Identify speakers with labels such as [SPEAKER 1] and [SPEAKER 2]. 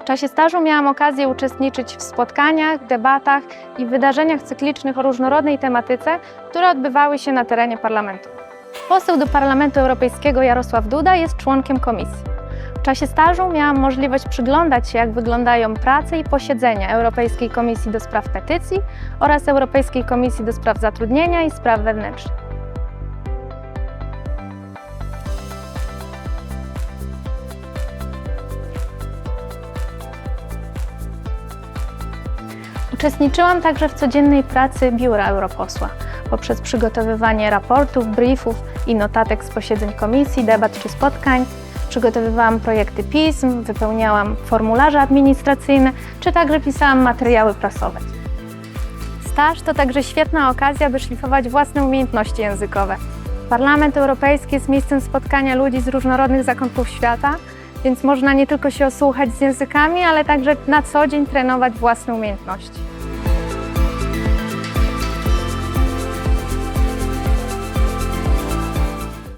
[SPEAKER 1] W czasie stażu miałam okazję uczestniczyć w spotkaniach, debatach i wydarzeniach cyklicznych o różnorodnej tematyce, które odbywały się na terenie parlamentu. Poseł do Parlamentu Europejskiego Jarosław Duda jest członkiem komisji. W czasie stażu miałam możliwość przyglądać się, jak wyglądają prace i posiedzenia Europejskiej Komisji do Spraw Petycji oraz Europejskiej Komisji do Spraw Zatrudnienia i Spraw Wewnętrznych. Uczestniczyłam także w codziennej pracy biura europosła poprzez przygotowywanie raportów, briefów i notatek z posiedzeń komisji, debat czy spotkań. Przygotowywałam projekty pism, wypełniałam formularze administracyjne, czy także pisałam materiały prasowe. Staż to także świetna okazja, by szlifować własne umiejętności językowe. Parlament Europejski jest miejscem spotkania ludzi z różnorodnych zakątków świata, więc można nie tylko się osłuchać z językami, ale także na co dzień trenować własne umiejętności.